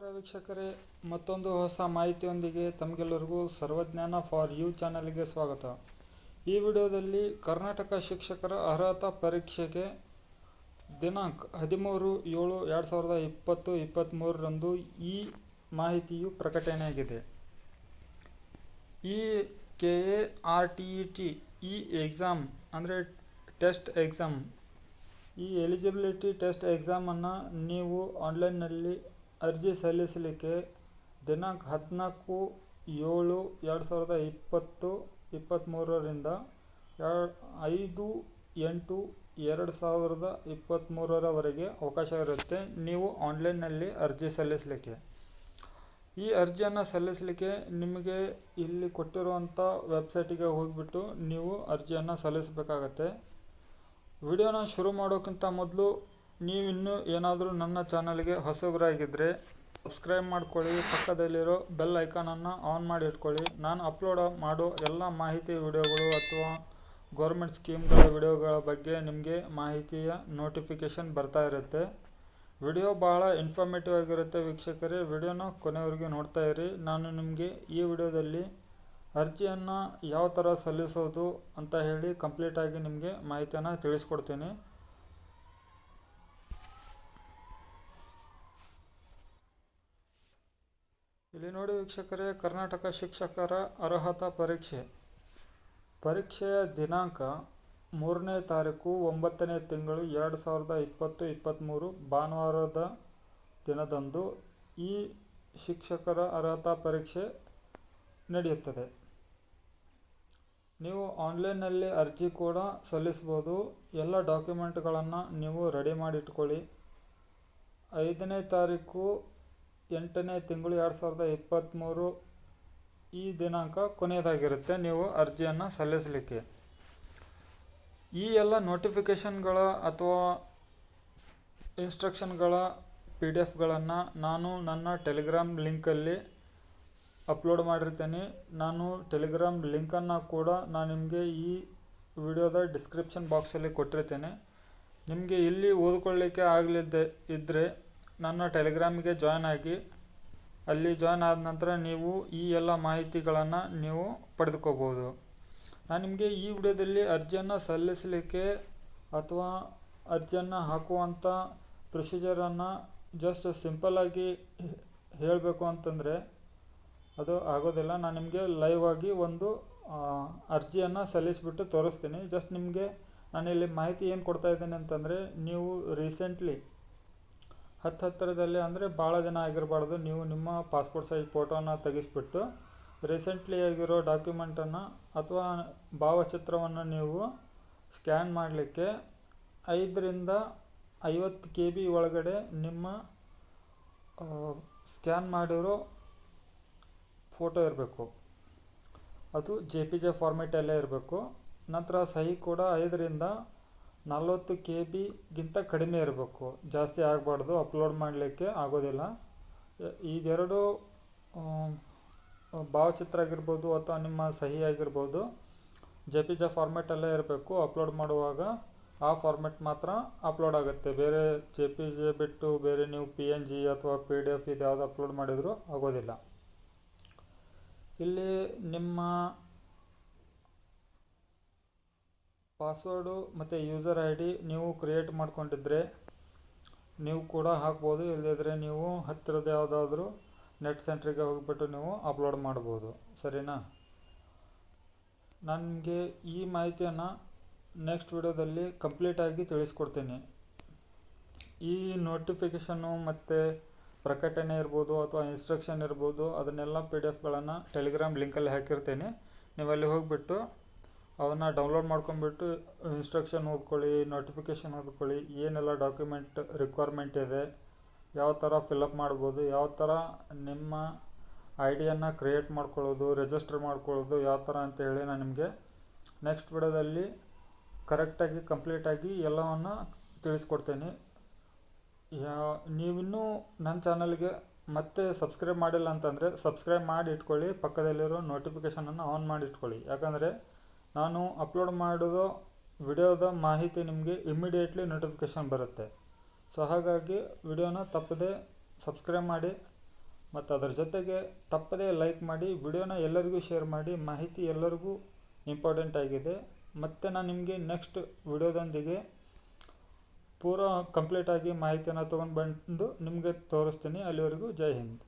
ವೀಕ್ಷಕರೇ, ಮತ್ತೊಂದು ಹೊಸ ಮಾಹಿತಿಯೊಂದಿಗೆ ತಮಗೆಲ್ಲರಿಗೂ ಸರ್ವಜ್ಞಾನ ಫಾರ್ ಯು ಚಾನಲ್ಗೆ ಸ್ವಾಗತ. ಈ ವಿಡಿಯೋದಲ್ಲಿ ಕರ್ನಾಟಕ ಶಿಕ್ಷಕರ ಅರ್ಹತಾ ಪರೀಕ್ಷೆಗೆ ದಿನಾಂಕ ಹದಿಮೂರು ಏಳು ಎರಡು ಸಾವಿರದ ಇಪ್ಪತ್ತು ಇಪ್ಪತ್ತ್ಮೂರರಂದು ಈ ಮಾಹಿತಿಯು ಪ್ರಕಟಣೆಯಾಗಿದೆ. ಈ K A R T E T, ಈ ಎಕ್ಸಾಮ್ ಅಂದರೆ ಟೆಸ್ಟ್ ಎಕ್ಸಾಮ್, ಈ ಎಲಿಜಿಬಿಲಿಟಿ ಟೆಸ್ಟ್ ಎಕ್ಸಾಮನ್ನು ನೀವು ಆನ್ಲೈನ್ನಲ್ಲಿ ಅರ್ಜಿ ಸಲ್ಲಿಸಲಿಕ್ಕೆ ದಿನಾಂಕ ಹದಿನಾಲ್ಕು ಏಳು ಎರಡು ಸಾವಿರದ ಇಪ್ಪತ್ತು ಇಪ್ಪತ್ತ್ಮೂರರಿಂದ ಐದು, ಎಂಟು, ಎರಡು ಸಾವಿರದ ಇಪ್ಪತ್ತ್ಮೂರರವರೆಗೆ ಅವಕಾಶ ಇರುತ್ತೆ ನೀವು ಆನ್ಲೈನ್ನಲ್ಲಿ ಅರ್ಜಿ ಸಲ್ಲಿಸಲಿಕ್ಕೆ. ಈ ಅರ್ಜಿಯನ್ನು ಸಲ್ಲಿಸಲಿಕ್ಕೆ ನಿಮಗೆ ಇಲ್ಲಿ ಕೊಟ್ಟಿರುವಂಥ ವೆಬ್ಸೈಟಿಗೆ ಹೋಗಿಬಿಟ್ಟು ನೀವು ಅರ್ಜಿಯನ್ನು ಸಲ್ಲಿಸಬೇಕಾಗತ್ತೆ. ವಿಡಿಯೋನ ಶುರು ಮಾಡೋಕ್ಕಿಂತ ಮೊದಲು ನೀವಿನ್ನೂ ಏನಾದರೂ ನನ್ನ ಚಾನಲ್ಗೆ ಹೊಸಬರಾಗಿದ್ದರೆ ಸಬ್ಸ್ಕ್ರೈಬ್ ಮಾಡ್ಕೊಳ್ಳಿ, ಪಕ್ಕದಲ್ಲಿರೋ ಬೆಲ್ ಐಕಾನನ್ನು ಆನ್ ಮಾಡಿ ಇಟ್ಕೊಳ್ಳಿ. ನಾನು ಅಪ್ಲೋಡ್ ಮಾಡೋ ಎಲ್ಲ ಮಾಹಿತಿ ವಿಡಿಯೋಗಳು ಅಥವಾ ಗೌರ್ಮೆಂಟ್ ಸ್ಕೀಮ್ಗಳ ವಿಡಿಯೋಗಳ ಬಗ್ಗೆ ನಿಮಗೆ ಮಾಹಿತಿಯ ನೋಟಿಫಿಕೇಷನ್ ಬರ್ತಾ ಇರುತ್ತೆ. ವಿಡಿಯೋ ಭಾಳ ಇನ್ಫಾರ್ಮೇಟಿವ್ ಆಗಿರುತ್ತೆ ವೀಕ್ಷಕರೇ. ವಿಡಿಯೋನ ಕೊನೆವರೆಗೆ ನೋಡ್ತಾ ಇರಿ. ನಾನು ನಿಮಗೆ ಈ ವಿಡಿಯೋದಲ್ಲಿ ಅರ್ಜಿಯನ್ನು ಯಾವ ಥರ ಸಲ್ಲಿಸೋದು ಅಂತ ಹೇಳಿ ಕಂಪ್ಲೀಟಾಗಿ ನಿಮಗೆ ಮಾಹಿತಿಯನ್ನು ತಿಳಿಸ್ಕೊಡ್ತೀನಿ. ಇಲ್ಲಿ ನೋಡಿ ವೀಕ್ಷಕರೇ, ಕರ್ನಾಟಕ ಶಿಕ್ಷಕರ ಅರ್ಹತಾ ಪರೀಕ್ಷೆ. ಪರೀಕ್ಷೆಯ ದಿನಾಂಕ ಮೂರನೇ ತಾರೀಕು ಒಂಬತ್ತನೇ ತಿಂಗಳು ಎರಡು ಸಾವಿರದ ಇಪ್ಪತ್ತು ಇಪ್ಪತ್ತ್ಮೂರು ಭಾನುವಾರದ ದಿನದಂದು ಈ ಶಿಕ್ಷಕರ ಅರ್ಹತಾ ಪರೀಕ್ಷೆ ನಡೆಯುತ್ತದೆ. ನೀವು ಆನ್ಲೈನ್ನಲ್ಲಿ ಅರ್ಜಿ ಕೂಡ ಸಲ್ಲಿಸ್ಬೋದು ಎಲ್ಲ ಡಾಕ್ಯುಮೆಂಟ್ಗಳನ್ನು ನೀವು ರೆಡಿ ಮಾಡಿಟ್ಕೊಳ್ಳಿ. ಐದನೇ ತಾರೀಕು ಎಂಟನೇ ತಿಂಗಳು ಎರಡು ಸಾವಿರದ ಇಪ್ಪತ್ತ್ಮೂರು ಈ ದಿನಾಂಕ ಕೊನೆಯದಾಗಿರುತ್ತೆ. ನೀವು ಅರ್ಜಿಯನ್ನು ಸಲ್ಲಿಸಲಿಕ್ಕೆ. ಈ ಎಲ್ಲ ನೋಟಿಫಿಕೇಷನ್ಗಳ ಅಥವಾ ಇನ್ಸ್ಟ್ರಕ್ಷನ್ಗಳ ಪಿ ಡಿ ಎಫ್ಗಳನ್ನು ನಾನು ನನ್ನ ಟೆಲಿಗ್ರಾಮ್ ಲಿಂಕಲ್ಲಿ ಅಪ್ಲೋಡ್ ಮಾಡಿರ್ತೇನೆ. ನಾನು ಟೆಲಿಗ್ರಾಮ್ ಲಿಂಕನ್ನು ಕೂಡ ನಾನು ನಿಮಗೆ ಈ ವಿಡಿಯೋದ ಡಿಸ್ಕ್ರಿಪ್ಷನ್ ಬಾಕ್ಸಲ್ಲಿ ಕೊಟ್ಟಿರ್ತೇನೆ. ನಿಮಗೆ ಇಲ್ಲಿ ಓದ್ಕೊಳ್ಳಿಕ್ಕೆ ಆಗಲಿದ್ದೆ ಇದ್ದರೆ ನನ್ನ ಟೆಲಿಗ್ರಾಮಿಗೆ ಜಾಯ್ನ್ ಆಗಿ, ಅಲ್ಲಿ ಜಾಯ್ನ್ ಆದ ನಂತರ ನೀವು ಈ ಎಲ್ಲ ಮಾಹಿತಿಗಳನ್ನು ನೀವು ಪಡೆದುಕೋಬೋದು ನಾನು ನಿಮಗೆ ಈ ವಿಡಿಯೋದಲ್ಲಿ ಅರ್ಜಿಯನ್ನು ಸಲ್ಲಿಸಲಿಕ್ಕೆ ಅಥವಾ ಅರ್ಜಿಯನ್ನು ಹಾಕುವಂಥ ಪ್ರೊಸೀಜರನ್ನು ಜಸ್ಟ್ ಸಿಂಪಲ್ಲಾಗಿ ಹೇಳಬೇಕು ಅಂತಂದರೆ ಅದು ಆಗೋದಿಲ್ಲ. ನಾನು ನಿಮಗೆ ಲೈವ್ ಆಗಿ ಒಂದು ಅರ್ಜಿಯನ್ನು ಸಲ್ಲಿಸಿಬಿಟ್ಟು ತೋರಿಸ್ತೀನಿ. ಜಸ್ಟ್ ನಿಮಗೆ ನಾನಿಲ್ಲಿ ಮಾಹಿತಿ ಏನು ಕೊಡ್ತಾ ಇದ್ದೀನಿ ಅಂತಂದರೆ, ನೀವು ರೀಸೆಂಟ್ಲಿ ಹತ್ತು ಹತ್ತಿರದಲ್ಲಿ ಅಂದರೆ ಭಾಳ ದಿನ ಆಗಿರಬಾರ್ದು. ನೀವು ನಿಮ್ಮ ಪಾಸ್ಪೋರ್ಟ್ ಸೈಜ್ ಫೋಟೋನ ತೆಗೆಸಿಬಿಟ್ಟು ರೀಸೆಂಟ್ಲಿ ಆಗಿರೋ ಡಾಕ್ಯುಮೆಂಟನ್ನು ಅಥವಾ ಭಾವಚಿತ್ರವನ್ನು ನೀವು ಸ್ಕ್ಯಾನ್ ಮಾಡಲಿಕ್ಕೆ ಐದರಿಂದ ಐವತ್ತು ಕೆ ಬಿ ಒಳಗಡೆ ನಿಮ್ಮ ಸ್ಕ್ಯಾನ್ ಮಾಡಿರೋ ಫೋಟೋ ಇರಬೇಕು. ಅದು ಜೆ ಪಿ ಜೆ ಫಾರ್ಮೆಟಲ್ಲೇ ಇರಬೇಕು. ನಂತರ ಸಹಿ ಕೂಡ ಐದರಿಂದ ನಲ್ವತ್ತು ಕೆ ಬಿಗಿಂತ ಕಡಿಮೆ ಇರಬೇಕು. ಜಾಸ್ತಿ ಆಗಬಾರ್ದು ಅಪ್ಲೋಡ್ ಮಾಡಲಿಕ್ಕೆ ಆಗೋದಿಲ್ಲ. ಇದೆರಡು ಭಾವಚಿತ್ರ ಆಗಿರ್ಬೋದು ಅಥವಾ ನಿಮ್ಮ ಸಹಿ ಆಗಿರ್ಬೋದು ಜೆ ಪಿ ಜೆ ಫಾರ್ಮೆಟಲ್ಲೇ ಇರಬೇಕು. ಅಪ್ಲೋಡ್ ಮಾಡುವಾಗ ಆ ಫಾರ್ಮೆಟ್ ಮಾತ್ರ ಅಪ್ಲೋಡ್ ಆಗುತ್ತೆ. ಬೇರೆ ಜೆ ಪಿ ಜೆ ಬಿಟ್ಟು ಬೇರೆ ನೀವು ಪಿ ಎನ್ ಜಿ ಅಥವಾ ಪಿ ಡಿ ಎಫ್ ಇದು ಯಾವುದು ಅಪ್ಲೋಡ್ ಮಾಡಿದರೂ ಆಗೋದಿಲ್ಲ. ಇಲ್ಲಿ ನಿಮ್ಮ ಪಾಸ್ವರ್ಡು ಮತ್ತು ಯೂಸರ್ ಐ ಡಿ ನೀವು ಕ್ರಿಯೇಟ್ ಮಾಡಿಕೊಂಡಿದ್ರೆ ನೀವು ಕೂಡ ಹಾಕ್ಬೋದು ಇಲ್ಲದಿದ್ದರೆ ನೀವು ಹತ್ತಿರದ ಯಾವುದಾದ್ರೂ ನೆಟ್ ಸೆಂಟ್ರಿಗೆ ಹೋಗಿಬಿಟ್ಟು ನೀವು ಅಪ್ಲೋಡ್ ಮಾಡ್ಬೋದು. ಸರಿನಾ? ನನಗೆ ಈ ಮಾಹಿತಿಯನ್ನು ನೆಕ್ಸ್ಟ್ ವಿಡಿಯೋದಲ್ಲಿ ಕಂಪ್ಲೀಟಾಗಿ ತಿಳಿಸ್ಕೊಡ್ತೀನಿ. ಈ ನೋಟಿಫಿಕೇಷನ್ನು ಮತ್ತು ಪ್ರಕಟಣೆ ಇರ್ಬೋದು ಅಥವಾ ಇನ್ಸ್ಟ್ರಕ್ಷನ್ ಇರ್ಬೋದು, ಅದನ್ನೆಲ್ಲ ಪಿ ಡಿ ಎಫ್ಗಳನ್ನು ಟೆಲಿಗ್ರಾಮ್ ಲಿಂಕಲ್ಲಿ ಹಾಕಿರ್ತೀನಿ. ನೀವು ಅಲ್ಲಿ ಹೋಗಿಬಿಟ್ಟು ಅದನ್ನು ಡೌನ್ಲೋಡ್ ಮಾಡ್ಕೊಂಬಿಟ್ಟು ಇನ್ಸ್ಟ್ರಕ್ಷನ್ ಓದ್ಕೊಳ್ಳಿ ನೋಟಿಫಿಕೇಷನ್ ಓದ್ಕೊಳ್ಳಿ, ಏನೆಲ್ಲ ಡಾಕ್ಯುಮೆಂಟ್ ರಿಕ್ವೈರ್ಮೆಂಟ್ ಇದೆ, ಯಾವ ಥರ ಫಿಲಪ್ ಮಾಡ್ಬೋದು, ಯಾವ ಥರ ನಿಮ್ಮ ಐ ಡಿಯನ್ನು ಕ್ರಿಯೇಟ್ ಮಾಡ್ಕೊಳ್ಳೋದು ರಿಜಿಸ್ಟರ್ ಮಾಡ್ಕೊಳ್ಳೋದು, ಯಾವ ಥರ ಅಂತ ಹೇಳಿ ನಾನು ನಿಮಗೆ ನೆಕ್ಸ್ಟ್ ವಿಡಿಯೋದಲ್ಲಿ ಕರೆಕ್ಟಾಗಿ ಕಂಪ್ಲೀಟಾಗಿ ಎಲ್ಲವನ್ನು ತಿಳಿಸ್ಕೊಡ್ತೇನೆ. ಯಾ, ನೀವಿನ್ನೂ ನನ್ನ ಚಾನಲ್ಗೆ ಮತ್ತೆ ಸಬ್ಸ್ಕ್ರೈಬ್ ಮಾಡಿಲ್ಲ ಅಂತಂದರೆ ಸಬ್ಸ್ಕ್ರೈಬ್ ಮಾಡಿ ಇಟ್ಕೊಳ್ಳಿ, ಪಕ್ಕದಲ್ಲಿರೋ ನೋಟಿಫಿಕೇಷನನ್ನು ಆನ್ ಮಾಡಿ ಇಟ್ಕೊಳ್ಳಿ. ಯಾಕಂದರೆ ನಾನು ಅಪ್ಲೋಡ್ ಮಾಡೋದು ವಿಡಿಯೋದ ಮಾಹಿತಿ ನಿಮಗೆ ಇಮ್ಮಿಡಿಯೇಟ್ಲಿ ನೋಟಿಫಿಕೇಷನ್ ಬರುತ್ತೆ. ಸೊ ಹಾಗಾಗಿ ವಿಡಿಯೋನ ತಪ್ಪದೆ ಸಬ್ಸ್ಕ್ರೈಬ್ ಮಾಡಿ, ಮತ್ತು ಅದರ ಜೊತೆಗೆ ತಪ್ಪದೇ ಲೈಕ್ ಮಾಡಿ, ವಿಡಿಯೋನ ಎಲ್ಲರಿಗೂ ಶೇರ್ ಮಾಡಿ, ಮಾಹಿತಿ ಎಲ್ಲರಿಗೂ ಇಂಪಾರ್ಟೆಂಟ್ ಆಗಿದೆ. ಮತ್ತು ನಾನು ನಿಮಗೆ ನೆಕ್ಸ್ಟ್ ವಿಡಿಯೋದೊಂದಿಗೆ ಪೂರಾ ಕಂಪ್ಲೀಟಾಗಿ ಮಾಹಿತಿಯನ್ನು ತೊಗೊಂಡು ಬಂದು ನಿಮಗೆ ತೋರಿಸ್ತೀನಿ. ಅಲ್ಲಿವರೆಗೂ ಜೈ ಹಿಂದ್.